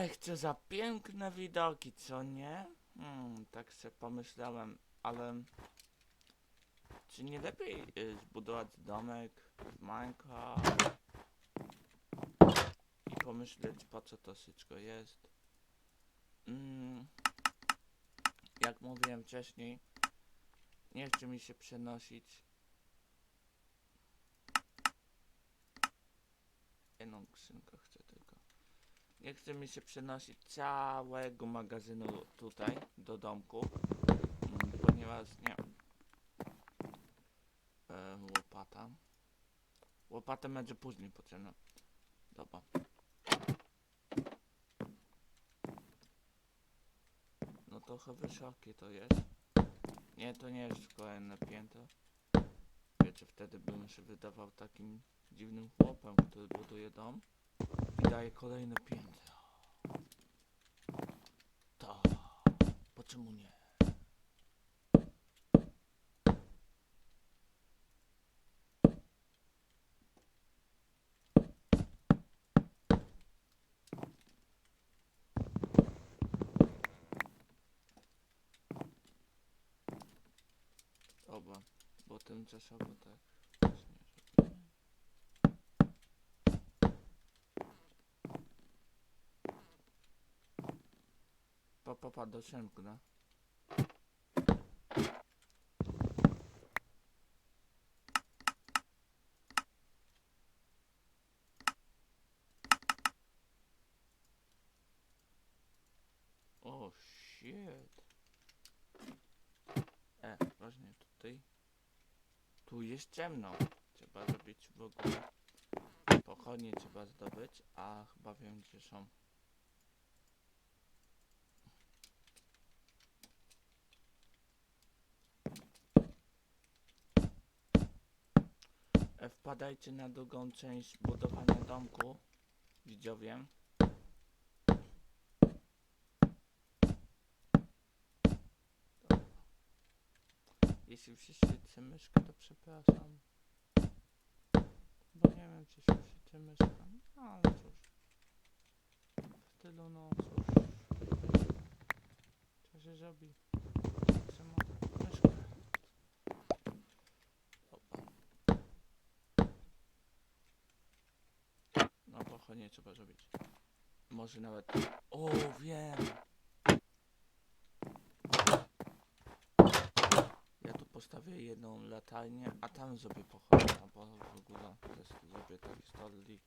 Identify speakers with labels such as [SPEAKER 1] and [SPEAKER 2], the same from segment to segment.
[SPEAKER 1] Ech, co za piękne widoki, co nie? Hmm, tak sobie pomyślałem, ale... Czy nie lepiej y, zbudować domek w Minecraft? I pomyśleć, po co to wszystko jest? Mm, jak mówiłem wcześniej, nie chce mi się przenosić jedną skrzynkę chcę tylko. Nie chce mi się przenosić całego magazynu tutaj do domku, mm, ponieważ nie. E, łopata. Łopatę będzie później potrzebna. Dobra. No trochę wysokie to jest. Nie, to nie jest kolejne piętro. Wiecie, wtedy bym się wydawał takim dziwnym chłopem, który buduje dom i daje kolejne piętro. To, po czemu nie? Oba, bo tymczasowo tak właśnie robimy. Pa, pa, pa, dosięgna. O, shit. E, właśnie tutaj. Tu jest ciemno. Trzeba zrobić w ogóle. Pochodnie trzeba zdobyć, a chyba wiem gdzie są. Wpadajcie na drugą część budowania domku, widzowie. Dobra. Jeśli wciśniecie myszkę, to przepraszam. Bo nie wiem, czy słyszycie myszkę. No, ale cóż. W tylu, no cóż. Co się zrobi? Co ma myszkę? Dobra. Pochodnie trzeba zrobić. Może nawet... O, wiem! Ja tu postawię jedną latarnię, a tam zrobię pochodnie, bo w ogóle zrobię takie stoliki.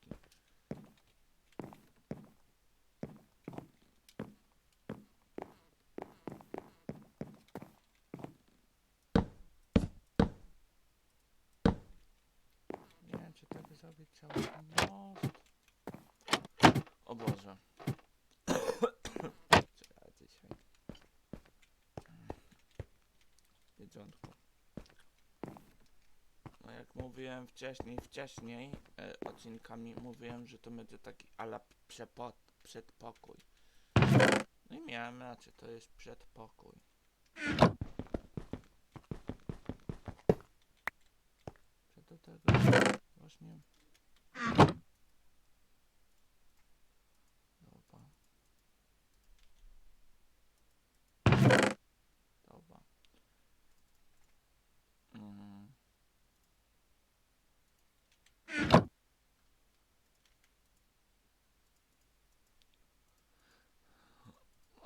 [SPEAKER 1] Nie czy tak zrobić cały most. O Boże. Czekajcie się. Jedzonko. No jak mówiłem wcześniej, wcześniej e, odcinkami mówiłem, że to będzie taki ala przepo, przedpokój. No i miałem rację, to jest przedpokój. Że do tego właśnie... Dobra. Dobra. Mm.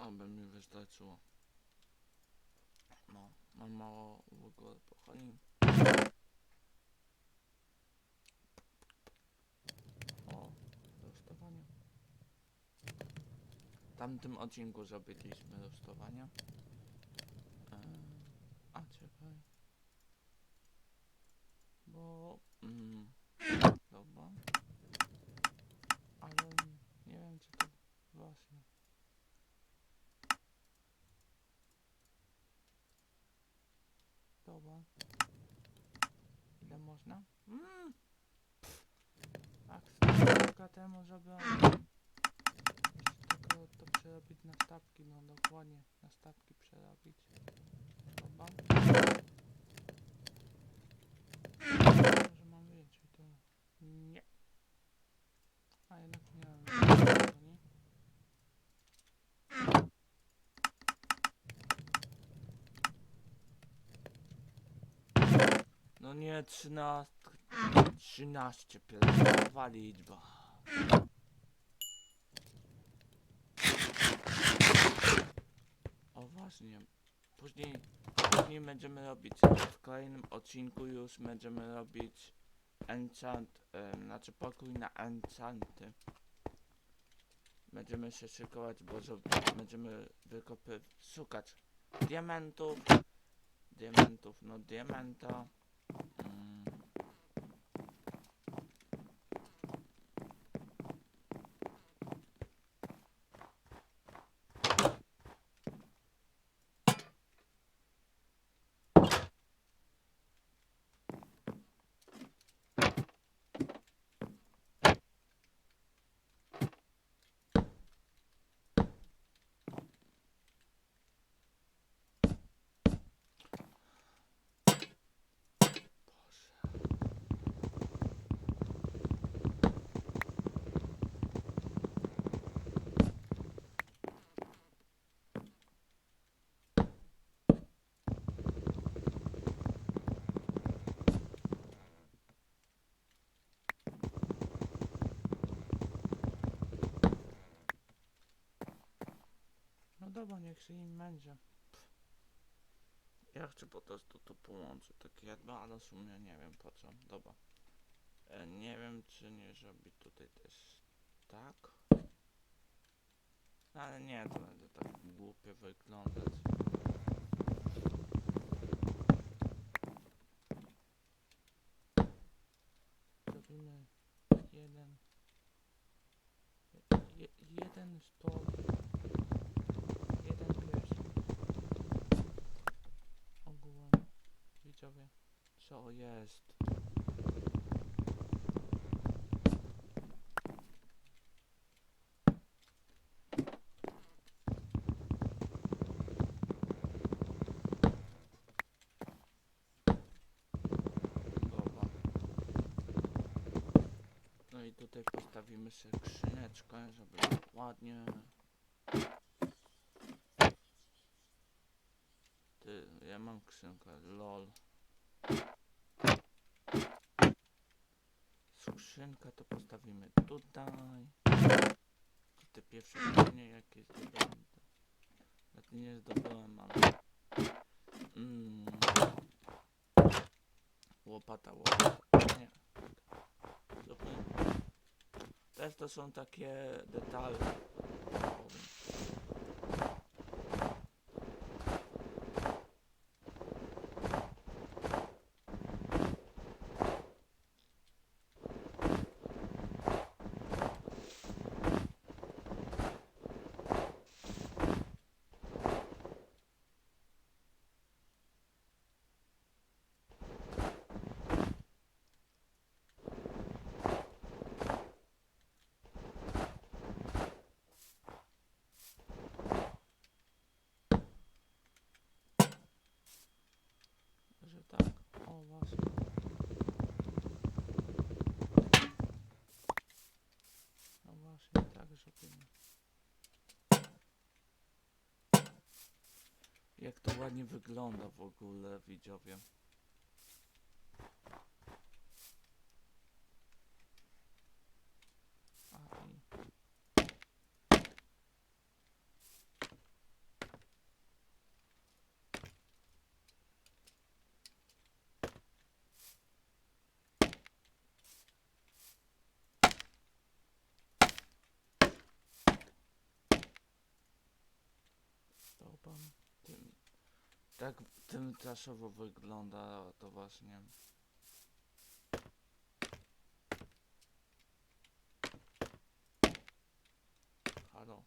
[SPEAKER 1] Oby mi wystarczyło. No, mam mało w ogóle pochodni. O, rostowanie. W tamtym odcinku zrobiliśmy rostowania. Eee, a czekaj. Bo... Mm, dobra. Ale nie wiem czy to właśnie. Dobra. Ile można? Mm. Akcja temu, żeby tylko to przerobić na stawki, no dokładnie, na stawki przerobić. Dobra. Może mam więcej, to nie. A jednak nie mam. więcej, to nie. Nie, 13. 13, pierdowa liczba. O właśnie, później, później będziemy robić, w kolejnym odcinku już będziemy robić enchant, em, znaczy pokój na enchanty. Będziemy się szykować, bo będziemy wykopy, szukać diamentów, diamentów, no diamenta. Dobra, niech się im będzie. Pff. Ja chcę po prostu to połączyć, tak jakby, ale w sumie nie wiem po co. Dobra. E, nie wiem, czy nie zrobić tutaj też tak. Ale nie, to będzie tak głupio wyglądać. Zrobimy jeden. Je, jeden stol. Jeden pies. Ogółem. Widzowie. Co jest? Dobra. No i tutaj postawimy sobie skrzyneczkę, żeby ładnie. Ja mam skrzynkę, lol. To postawimy tutaj. To te pierwsze skrzynie jakie zdobędę. Nawet nie zdobyłem, ale... Mm. Łopata, łopata. Nie. Zróbmy. Też to są takie detale. powiem. Że tak. O właśnie. No właśnie, tak zrobimy. Jak to ładnie wygląda w ogóle, widzowie. A i... Dobra, tym, tak tymczasowo wygląda to właśnie. Halo.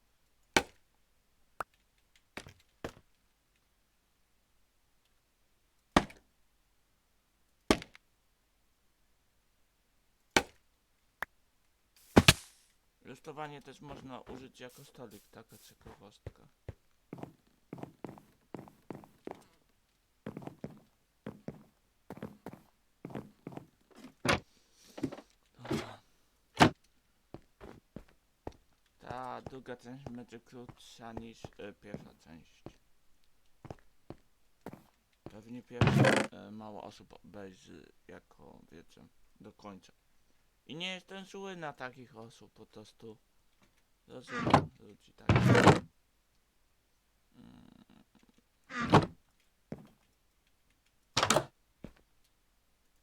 [SPEAKER 1] Rusztowanie też można użyć jako stolik, taka ciekawostka. Dobra. Ta druga część będzie krótsza niż y, pierwsza część. Pewnie pierwsze e, mało osób obejrzy jako, wiecie, do końca. I nie jestem zły na takich osób, po prostu rozumiem ludzi tak. Mm.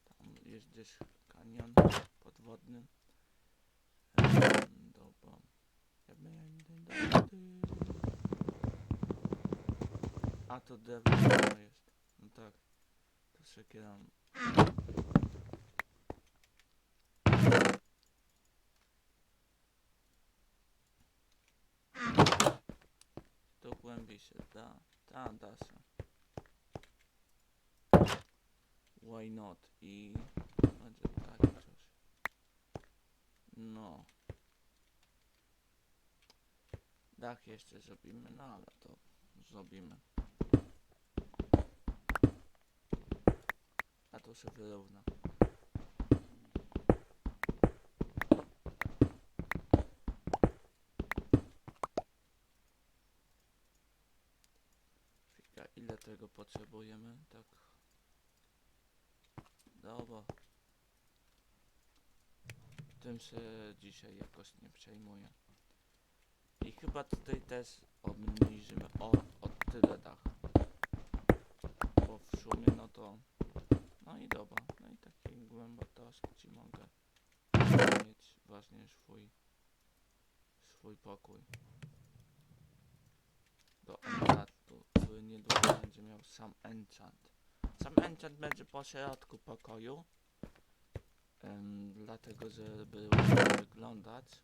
[SPEAKER 1] Tam jest gdzieś kanion podwodny. Dobra. Ja będę. A to drewno jest. No tak. To siekieram. To głębiej się da. Da, da się. Why not? I będzie tak coś. No. Dach jeszcze zrobimy, no ale to zrobimy. A to się wyrówna. Ile tego potrzebujemy? Tak. Dobra. Tym się dzisiaj jakoś nie przejmuję. Chyba tutaj też obniżymy o, o tyle dach. Bo w sumie no to... No i dobra. No i takiej głębokości mogę mieć właśnie swój swój pokój. Do enchantu, który niedługo będzie miał sam enchant. Sam enchant będzie po środku pokoju. Em, dlatego, żeby wyglądać.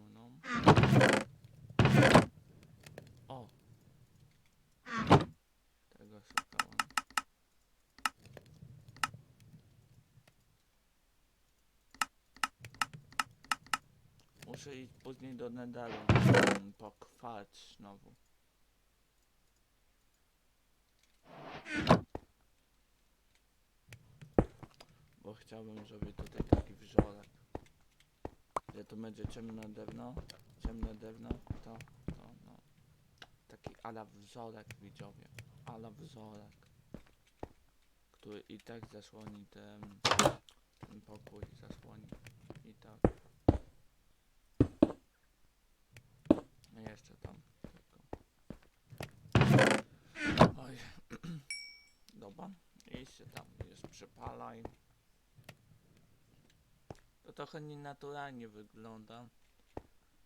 [SPEAKER 1] Niepełną. O! Tego szukałem. Muszę iść później do Nedaru mm, po kwarc znowu. Bo chciałbym zrobić tutaj taki wzorek. Gdzie to będzie ciemne drewno, ciemne drewno, to, to no. Taki ala wzorek widzowie, ala wzorek. Który i tak zasłoni ten, ten pokój, zasłoni i tak. No jeszcze tam. Oj. Dobra, i się tam już przypalaj. Trochę nienaturalnie wygląda.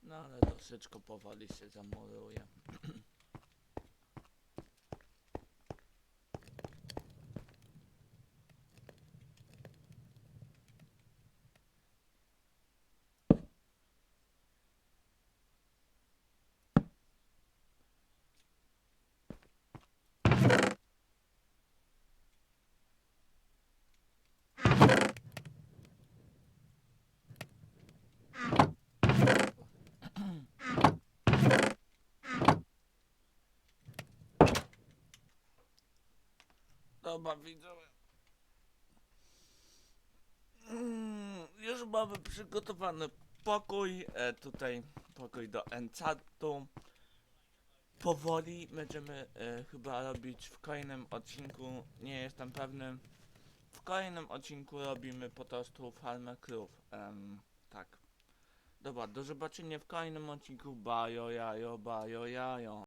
[SPEAKER 1] No ale troszeczkę powoli się zamuruje. Dobra, widzowie. Mm, już mamy przygotowany pokój. E, tutaj pokój do enchantu. Powoli będziemy e, chyba robić w kolejnym odcinku. Nie jestem pewny. W kolejnym odcinku robimy po prostu farmę krów. Tak. Dobra, do zobaczenia w kolejnym odcinku. Bajo, jajo, bajo, jajo.